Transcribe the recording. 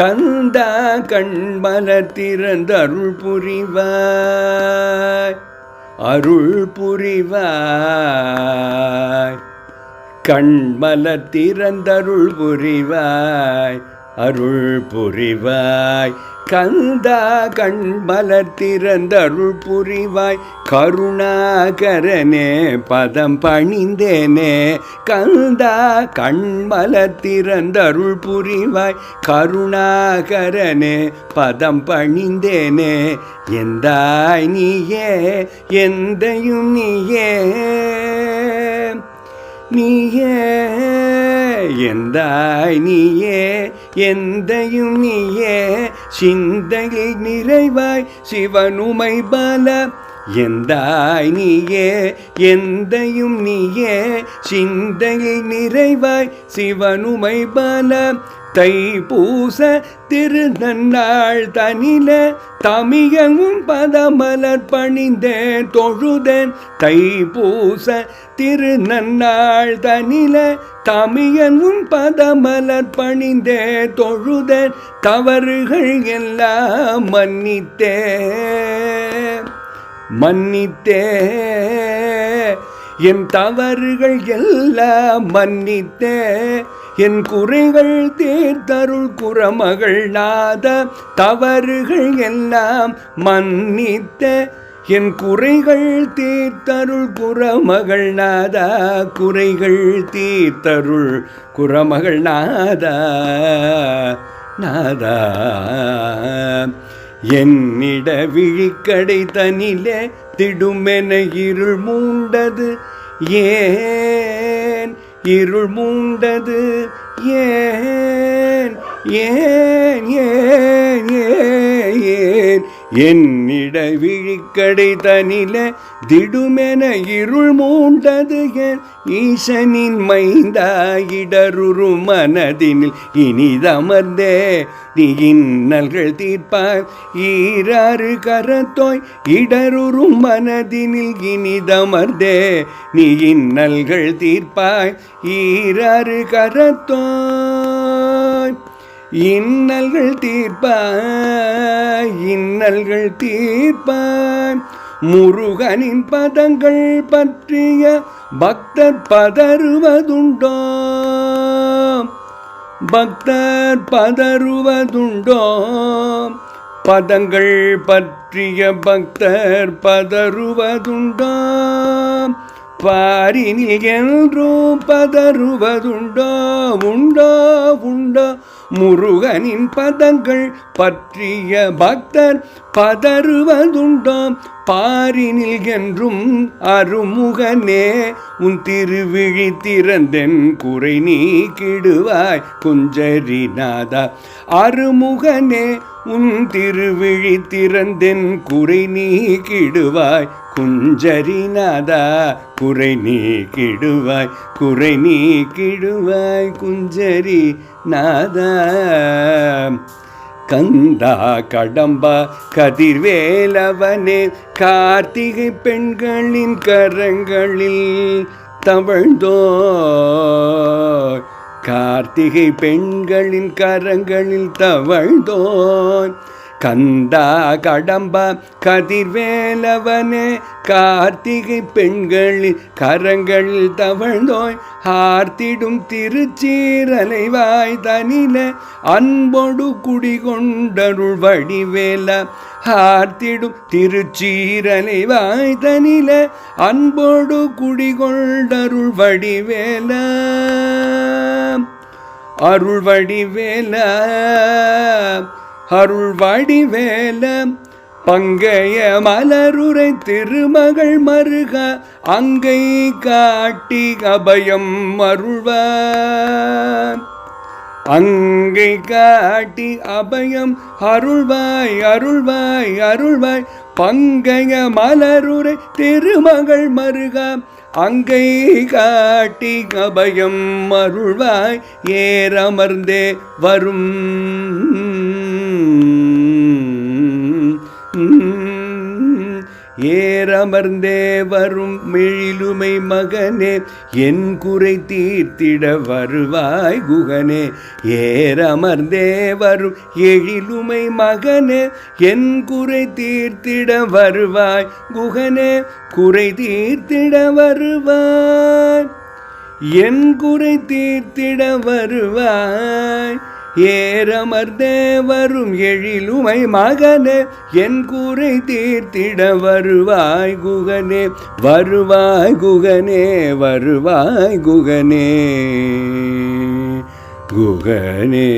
கந்தா கண்மலர் திறந்த அருள் புரிவாய் அருள் புரிவாய். கண்மலர் திறந்தருள் புரிவாய் அருள் புரிவாய். கந்தா கண்மலர் திறந்தருள் புரிவாய். கருணாகரனே பதம் பணிந்தேனே. கந்தா கண்மலர் திறந்தருள் புரிவாய். கருணாகரனே பதம் பணிந்தேனே. எந்தாய் நீயே எந்தையும் நீயே. நீயே. எந்தாய் நீயே எந்தையும் நீயே சிந்தையில் நிறைவாய் சிவனுமை பல. எந்தாய் நீயே எந்தையும் நீயே சிந்தையில் நிறைவாய் சிவனுமை பல. தை பூச திருநன்னாள் தனில தமியங்கும் பதமலர் பணிந்தேன் தொழுதேன். தை பூச திருநன்னாள் தனில தமியங்கும் பதமலர் பணிந்தே தொழுதேன். தவறுகள் எல்லாம் மன்னித்தே மன்னித்தே என் தவறுகள் எல்லாம் மன்னித்தே என் குறைகள் தேர்தருள் குறமகள் நாத தவறுகள் எல்லாம் மன்னித்த என் குறைகள் தீர்த்தருள் குறமகள் நாதா குறைகள் தீர்த்தருள் குறமகள் நாதா நாதா. என்னிட விழிக்கடை தனிலே திடுமென இருள் மூண்டது ஏ இருள் மூண்டது. ஏன்? ஏன்? ஏன்? ஏன்? ஏன்? என்னிட விழிக்கடை தனில திடுமென இருள் மூண்டது என் ஈசனின் மைந்தாயிடருரு மனதினில். இனிதமர்ந்தே நீ இன்னல்கள் தீர்ப்பார் ஈராறு கரத்தோய் இடருறும் மனதினில் இனிதமர்ந்தே நீ இன்னல்கள் தீர்ப்பாய். ஈராறு கரத்தோய் இன்னல்கள் தீர்ப்பாய் இன்னல்கள் தீர்ப்பாய். முருகனின் பதங்கள் பற்றிய பக்தர் பதறுவதுண்டோ? பக்தர் பதறுவதுண்டோ? பதங்கள் பற்றிய பக்தர் பதறுவதுண்டோ? பாரினில் என்றும் பதறுவதுண்டோ? உண்டோ உண்டோ? முருகனின் பதங்கள் பற்றிய பக்தர் பதறுவதுண்டாம் பாரினில் என்றும் அருமுகனே உன் திருவிழி திறந்தென் குறை நீக்கிடுவாய் குஞ்சரிநாதா அருமுகனே உன் திருவிழி திறந்தென் குறை நீக்கிடுவாய் குஞ்சரிநாதா குறை நீக்கிடுவாய் குறை நீக்கிடுவாய் குஞ்சரி நாதா கந்தா கடம்பா கதிர்வேலவனே கார்த்திகை பெண்களின் கரங்களில் தவழ்ந்தோ கார்த்திகை பெண்களின் கரங்களில் தவழ்ந்தோன் கந்தா கடம்பா கதிர்வேலவனே கார்த்திகை பெண்களின் கரங்களில் தவழ்ந்தோய் ஆர்த்திடும் திருச்சீரலைவாய் தனில அன்பொடு குடிகொண்டருள் வடிவேல ஆர்த்திடும் திருச்சீரலைவாய் தனில அன்போடு குடிகொண்டருள் வடிவேல. அருள் வடிவேல. அருள் வடிவேல பங்கைய மலருரை திருமகள் மருக அங்கை காட்டி அபயம் அருள்வார் அங்கை காட்டி அபயம் அருள்வாய் அருள்வாய் அருள்வாய். பங்கைய மலருரை திருமகள் மருக அங்கை காட்டி அபயம் அருள்வாய். ஏறமர்ந்தே வரும் ஏற ஏரமர்ந்தே வரும் மிழிலுமை மகனே என் குறை தீர்த்திட வருவாய் குகனே. ஏரமர்ந்தே வரும் எழிலுமை மகனே என் குறை தீர்த்திட வருவாய் குகனே. குறை தீர்த்திட வருவாய் என் குறை தீர்த்திட வருவாய் ஏரமர்ந்தே வரும் எழிலுமை மகனே என் கூரை தீர்த்திட வருவாய் குகனே வருவாய் குகனே வருவாய் குகனே குகனே.